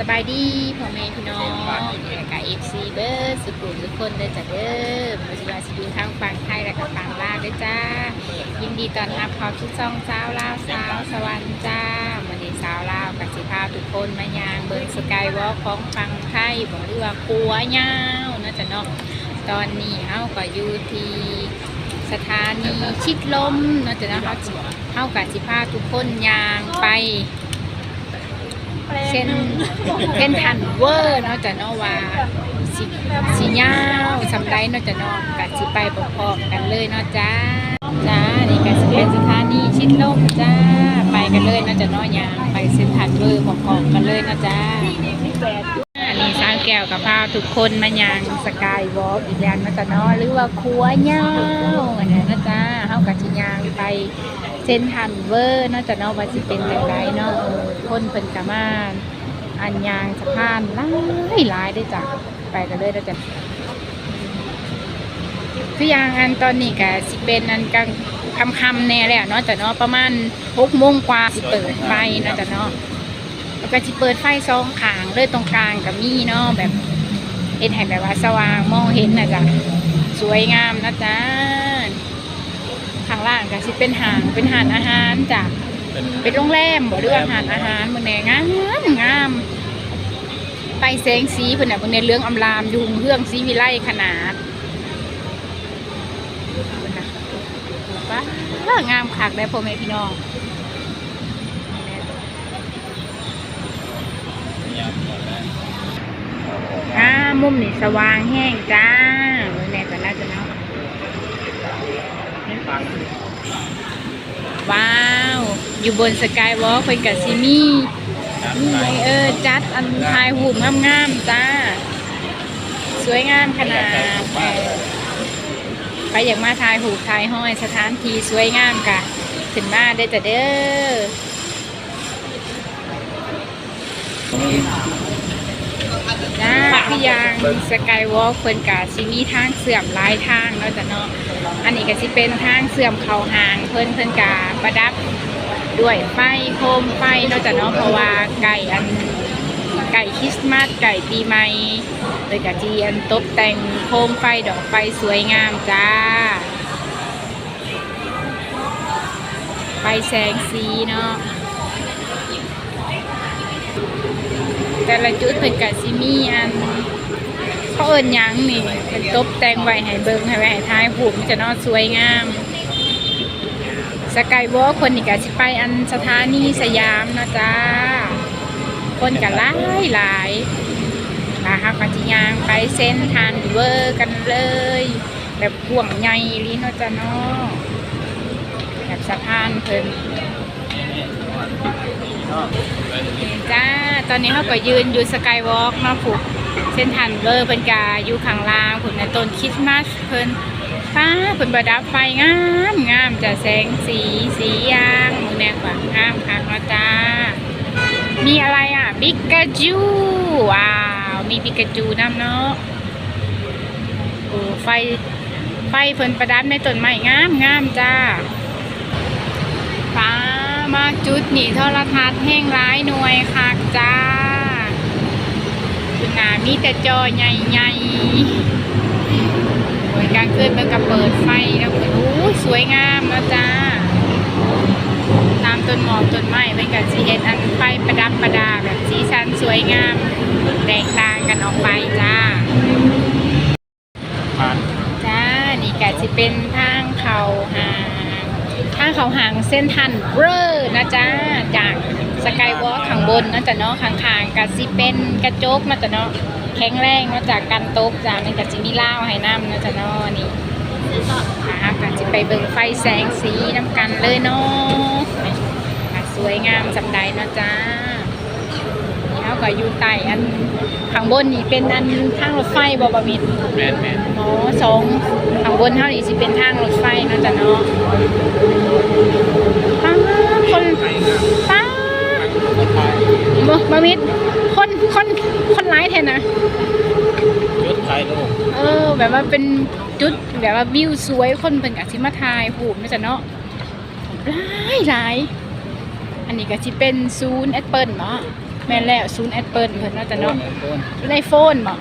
สบายดีพ่อแม่พี่น้องและกับเอฟซีเบอร์สุขุมทุกคนเด้อจ้ะเด้อมาสิว่าสิดูทางฝั่งไทยและกับฝั่งลาวด้อจ้า ยินดีต้อนรับเข้าทุกช่องสาวลาวสาวสวรรค์จ้าวันนี้สาวลาวกับสิพาทุกคนมายางเบิร์สกายวอล์กของฝั่งไทยบอกเรียกว่าปัวยาวเนาะจ้ะเนาะตอนนี้เฮาก็อยู่ที่สถานีชิดลมเนะจ้ะเนาะเฮาเฮากับสิพาทุกคนยางไป เช่นเช่นทันเวอร์เนาะจะเนาะว่าสิสิยาวสำไรเนาะจะเนาะกัสิไปประกอบกันเลยเนาะจ้าจ้านี่ก็สิเป็นสถานีชิดลมจ้าไปกันเลยเนาะจะเนาะยางไปเส้นทันเวอร์ประกอบกันเลยเนาะจ้าอันนี้สร้างแก้วกับพาทุกคนมายางสกายวอล์กอีกอย่างเนาะจะเนาะหรือว่าครัวยาวอันนี้เนาะจ้าเฮากับสิยางไป เส้นทันเวอร์เนาจะเนาะว่าสิเป็นจังไดเนาะเออคนเพิ่นกะมาอันยางสะพานหลายหลายได้จ้ะไปกันเลยแล้จ้ะคือยางอันตอนนี้ก็สิเป็นอันกลางค่ำแน่แล้วเนาะจ้ะเนาะประมาณ6โมงกว่าสิเปิดไฟเนาะจ้ะเนาะแล้วก็สิเปิดไฟสองขางเลยตรงกลางก็มีเนาะแบบเฮ็ดให้แบบว่าสว่างมองเห็นนะจ๊ะสวยงามนะจ๊ะางล่างก็สิเป็นหางเป็นหานอาหารจ้ะเป็นเป็นโรงแรมบ่หรือว่าหานอาหารมื้อแหนงามงามไปแสงสีเพิ่นน่ะเพิ่นในเรื่องอำลามยุงเรื่องสีวิไลขนาดเพิ่นน่ะว้างามคักได้อพ่อแม่พี่น้องยามก่อนนะอ่ามุมนี่สว่างแห้งจ้าเบิ่งแน่ก่อนนะจ้ะเนาะ มีฟัง ว้าว อยู่บนสกายวอล์กเพิ่นก็สิมีน้ำนี่ไงเออ จัดอันทายหูมงามๆจ้า สวยงามขนาดไปอยากมาทายหูทายห้อยสถานที่สวยงามกะขึ้นมาได้อจ้ะเด้อ จ้าพี่ยางสกายวอล์กเพิ่นกะสิมีทางเสื่อมหลายทางเนาะจ้ะเนาะอันนี้ก็สิเป็นทางเสื่อมเขาหางเพิ่นเพิ่นกะประดับด้วยไฟโคมไฟเนอกจากเนาะเพราะว่าไก่อันไก่คริสต์มาสไก่ปีใหม่เลยกะจีอันตกแต่งโคมไฟดอกไฟสวยงามจ้าไฟแสงสีเนาะ แต่ละจุดเป็นกะซิมีอันเขาเอิญยังนี่เป็นตกแต่งไว้ให้เบิงให้ไว้ให้ท้ายผูกมันจะนอสวยงามสกายวอล์คนนี่ก็สิไปอันสถานีสยามนะจ้าคนก็หลายหลายนะคะก็จิยางไปเส้นทานเวอร์กันเลย แบบห่วงใหญ่ลีนาะจ้าเนาะแบบสะพานเพิ่น จ้า ตอนนี้เขาก็ยืนอยู่สกายวอล์กเนาผูกเส้นทานเวอร์เพิ่นกาอยู่ข้างล่างผุนในต้นคริสต์มาสเพิ่นฟ้าเพิ่นประดับไฟงามงามจะแสงสีสียางมึงแนกว่างามค่ะนาะจ้า มีอะไรอะบิกาจูว้าว มีบิกาจูน้ำเนาะโอ้ไฟไฟเพิ่นประดับในต้นไม้งามงามจ้าฟ้า มาจุดหนีโทรทัศน์แห้งร้ายหน่วยคักจ้าคุณนามีแต่จอใหญ่ๆโอ้ยกลางคืนมันก็เปิดไฟแล้วโอ้ยสวยงามนะจ้า ตามต้นหมอกต้นไม้เป็นกับสีเห็ดอันไฟประดับประดาแบบสีสันสวยงามแตกต่างกันออกไปจ้าผ่านจ้า นี่ก็จะเป็นทางเขาหาง ทางเขาหางเส้นทันเบอร์นะจ๊ะจากสกายวอล์กข้างบนนะจ๊ะเนาะข้างๆกับซิเป็นกระจกนะจ๊ะเนาะแข็งแรงมาจากกันตกจากในก็จะมีล่าวให้น้ำนะจ๊ะเนาะนี่ค่ะก็จะไปเบิ่งไฟแสงสีน้ำกันเลยเนาะสวยงามสำได้นาะจ๊ะ ก็อยู่ใต้อันข้างบนนี่เป็นอันทางรถไฟบอบมิดแมนแมนอ๋อสองข้างบนเท่านี้สิเป็นทางรถไฟเนาะจ๊ะเนาะป้าคนป้าคนไทยบอบมิดคนคนคนร้ายแทนนะยุดไทยโลกเออ แบบว่าเป็นจุดแบบว่าวิวสวยคนเป็นกับสิมาทายหูมเนาะจ๊ะเนาะหลายหลายอันนี้ก็สิเป็นศูนย์แอปเปิลเนาะ แม่นแล้วศูนย์แอดเปิลเพิ่นเนาะจ้ะเนาะโอนในโฟนบ่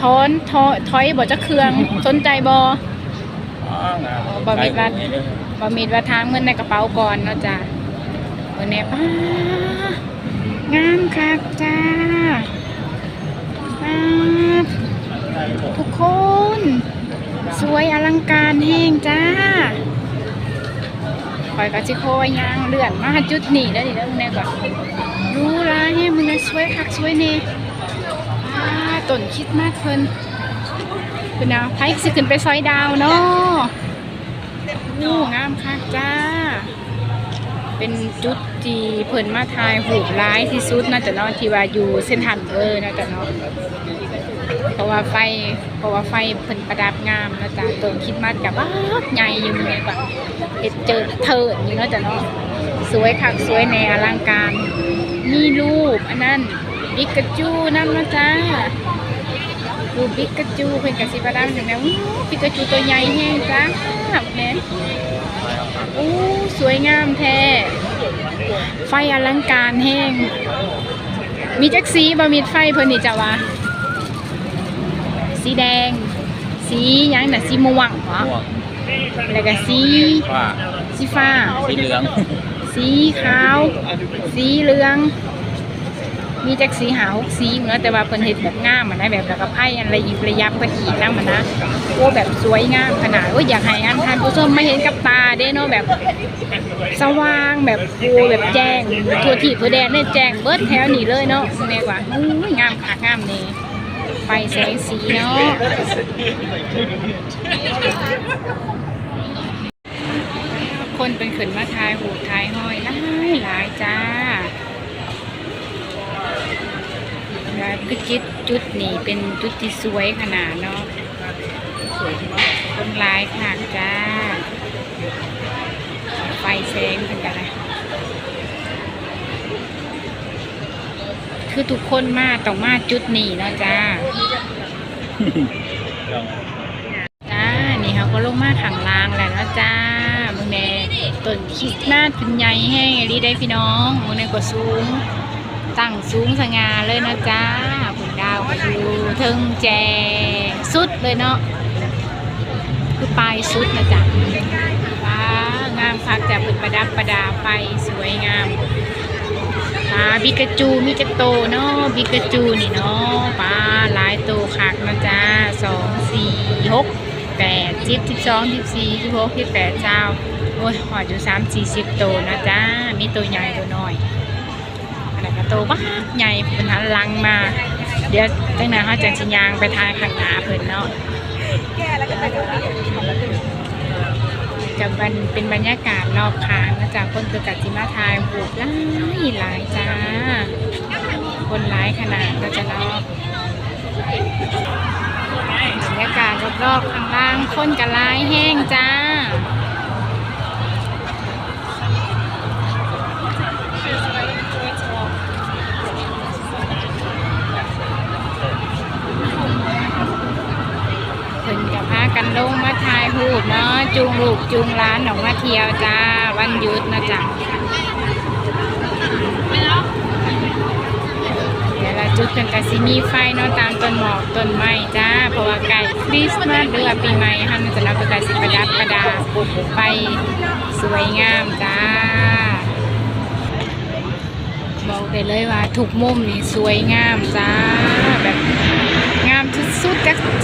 ถอนถอยถอยบ่จะเครื่องสนใจบ่อ๋องามบ่มีบัตรขายเลยบ่มีว่าทางเงินในกระเป๋าก่อนเนาะจ้ะเบิ่งแน่ป้างามคักจ้าป๊าดทุกคน สวยอลังการแห้งจ้า คอยก็สิคอยย่างเลื่อนมาจุดนี้แล้วนี่เด้อมึงแน่ก่อนรู้ละแห้งมึงแน่วยคักสวยแน่อ่าต้นคิดมากเพิ่นเพิ่นเอาไผสิขึ้นไปซอยดาวเนาะโอ้งามคักจ้า เป็นจุดที่เพิ่นมาถ่ายรูปหลายที่สุดน่าจะเนาะที่ว่าอยู่เส้นทางเออน่าจะเนาะเพราะว่าไฟเพราะว่าไฟเพิ่นประดับงามนะจ๊ะต้นคิดมัดกับว่าใหญ่อยู่เลยแบบเห็ด เจอเถิดอยู่เนาะจ๊ะเนาะสวยคักสวยในอลังการ มีรูปอันนั้นบิกาจูนั่นนะจ๊ะรูปบิกาจูเพิ่นกับสิประดับอย่างนั้นอู้บิกาจูตัวใหญ่แห้งจ้าแม่นอู้สวยงามแท้ ไฟอลังการแห้ง มีจักสีบ่มีไฟเพิ่นนี่จ้ะวะสีแดง สีหยังน่ะสีม่วงเหรอม่วงแล้วก็สีฟ้า สีฟ้า สีเหลือง สีขาว สีเหลือง มีจักสีหาหกสีเหมือนแต่ว่าเพิ่นเฮ็ดแบบงามมันได้แบบแล้วก็ไพ่อันระยิบระยับเพิ่นอีกนำมันนะโอ้แบบสวยงามขนาดโอ้ยอยากให้อันท่านผู้ชมมาเห็นกับตาเด้เนาะแบบ สว่างแบบโอ้แบบแจ้งทั่วที่ทั่วแดนเนี่ยแจ้งเบิดแถวนี้เลยเนาะแม่กว่าอุ้ยงามคักงามนี่ไฟแสงสีเนาะ คนเป็นขืนมาทายหูทายห้อยหลายหลายจ้าแล้วก็จุดจุดนี้เป็นจุดที่สวยขนาดเนาะคนหลายขนาดจ้า ไฟแสงเป็นกันเลยคือทุกคนมาต้องมาจุดนี้เนาะจ้าลองจ้า นี่เขาก็ลงมาขังล่างแล้วนะจ้ามึงแน่ ต้นคริสต์มาสเป็นใหญ่แห้งรีได้พี่น้องมึงแน่ก็สูง ตั้งสูงสง่าเลยนะจ้าผลดาวคือถึงแจสุดเลยเนาะคือปลายสุดนะจ๊ะว้างามคักจากผลประดับประดาไฟสวยงามปลาบิกาจูมีจักโตเนาะบิกาจูนี่เนาะปลาหลายโตคักนะจ๊ะสองสี่หกแปดสิบสิบสองสิบสี่สิบหกสิบแปดเจ้า อ้ยหอดอยู่สามสี่สิบโตนะจ๊ะมีตัวใหญ่ตัวน้อยอันนั้นก็โตบ้าใหญ่เป็นหันลังมา เดี๋ยวตั้งนานเขาจะชิยางไปทางข้างหน้าเพิ่นเนาะกับมันเป็นบรรยากาศรอบข้างนะจ๊ะคนคือกัจิมาทายหูหลายหลายจ้า คนหลายขนาดนะจ๊ะเนาะบรรยากาศรอบๆข้างล่างคนกันหลแห้งจ้าากันลงมาถ่ายรูปเนาะจูงลูกจูงร้านออกมาเที่ยวจ้า วันหยุดนะจ๊ะเดี๋ยวเราจุดเป็นกสิมีไฟเนาะตามต้นหมอกต้นไม้จ้า เพราะว่าใกล้คริสต์มาสหรือว่าปีใหม่ฮันจะนับป็นกสิประดับประดาไฟสวยงามจ้า บอกได้เลยว่าทุกมุมนี่สวยงามจ้าแบบ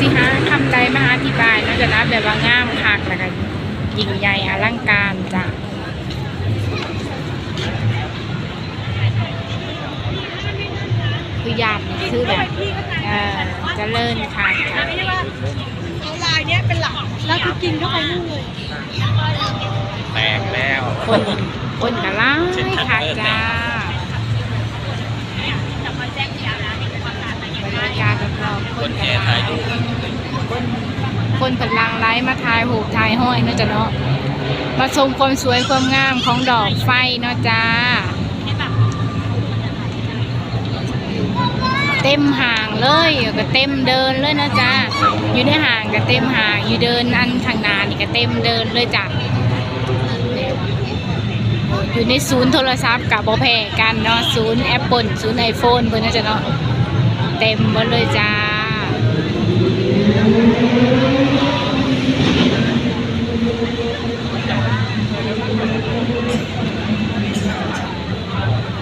สิหาคำใดมาอธิบายเนาะจะนับแบบว่างามคักแล้วก็ยิ่งใหญ่อลังการจ้ะคือยามนี่คือแบบเออเจริญค่ะจ้ะเอาลายเนี้ยเป็นหลักแล้วก็กินเข้าไปนู่นเลยแตกแล้ว คนคนกะล่ายค่ะจ้าบรรยากาศรอบๆ คนแก่ถ่ายรูปคนพลังไลฟ์มาทายหูกทายห้อยเนาะจ้ะเนาะมาชมความสวยความงามของดอกไฟเนาะจ้า เต็มห่างเลยก็เต็มเดินเลยนะจ้าอยู่ในห่างก็เต็มห่างอยู่เดินอันข้างนานี่ก็เต็มเดินเลยจ้ะอยู่ในศูนย์โทรศัพท์กับบ่แพกันเนาะศูนย์แอปเปิลศูนย์ไอโฟนเพิ่นน่าจะเนาะเต็มหมดเลยจ้า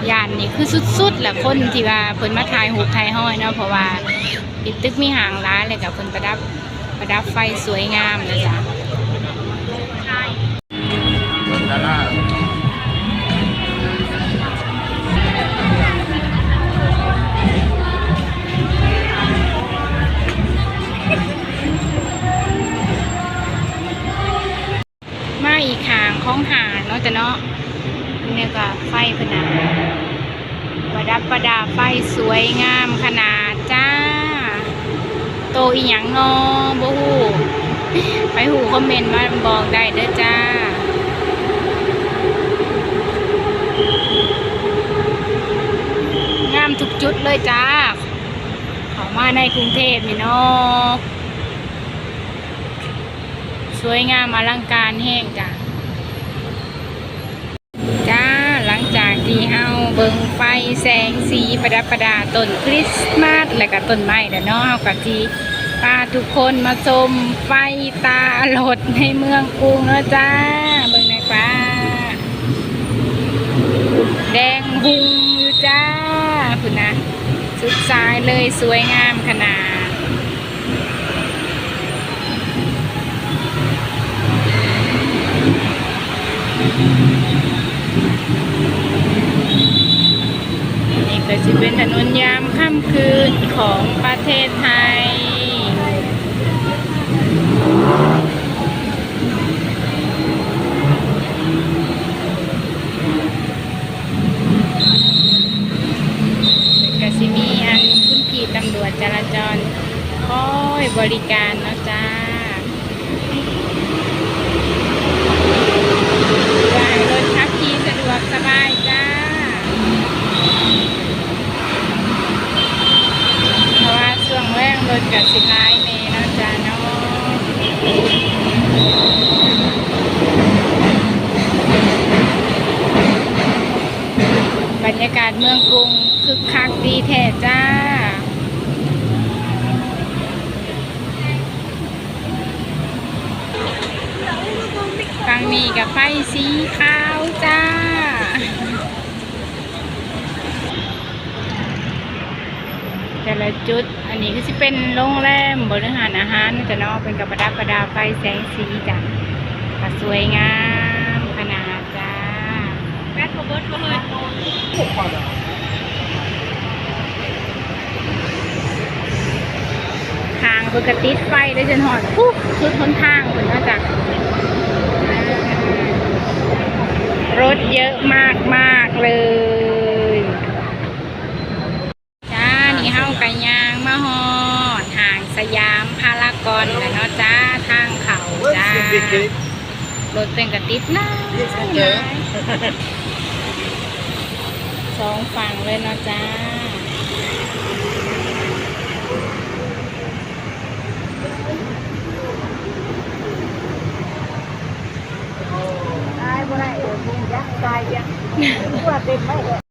ยานนี่คือสุดๆแหละคนที่ว่าเพิ่นมาถ่ายหูปถ่ายห้อยเนาะเพราะว่าปิดตึกมีหางร้านเลยกับเพิ่นประดับประดับไฟสวยงามนะจ๊ะ อีกขางของหางเนาะจ้ะเนาะเนี่ยก็ไฟพนะประดับประดาไฟสวยงามขนาดจ้า โตอีหยังเนาะบ่ฮู้ไปหูคอมเมนต์มาบอกได้เด้อจ้างามทุกจุดเลยจ้า เขามาในกรุงเทพนี่เนาะ สวยงามอลังการแห้งจ้ะจ้าหลังจากที่เฮาเบิงไฟแสงสีประดับประดาต้นคริสต์มาสและก็ต้นไม้เด้อเนาะเฮาก็สิพาทุกคนมาชมไฟตาหลดในเมืองกรุงเนาะจ้าเบิ่งในฟ้า แดงหุงอยู่จ้าคุณนะสุดสายเลยสวยงามขนาด นี่ก็จะ เป็นถนนยามค่ำคืนของประเทศไทย กสิมีอันคุณพี่ตำรวจจราจรคอยบริการเนาะจ้าว่างรถขับขี่สะดวกสบายจ้า เพราะว่า ช่วงแรกรถกับสิร้ายเมเนาะจ้าเนาะบรรยากาศเมืองกรุงคึกคักดีแท้จ้าฟังนี้กับไฟสีขาวจ้า แต่ละจุด อันนี้ก็จะเป็นโรงแรมบริหารอาหารจะเนาะเป็นกับประดับประดาไฟแสงสีจ้ะสวยงามขนาดจ้าแม่โทรเบิร์ตก็เลยทางปกติดไฟได้จนหอดปุ๊บคือทนทางคุณนะจ๊ะรถเยอะมากมากๆเลย จ้า นี่เฮาไก่ยางมาหอดห่างสยามพารากอนนะเนาะจ้าทางเขาจ้ารถเป็นกระติดนะสองฝั่งเลยเนาะจ้าตายบ่ได้เออบุญยักษ์ตายยักษ์ว่าเต็มไม่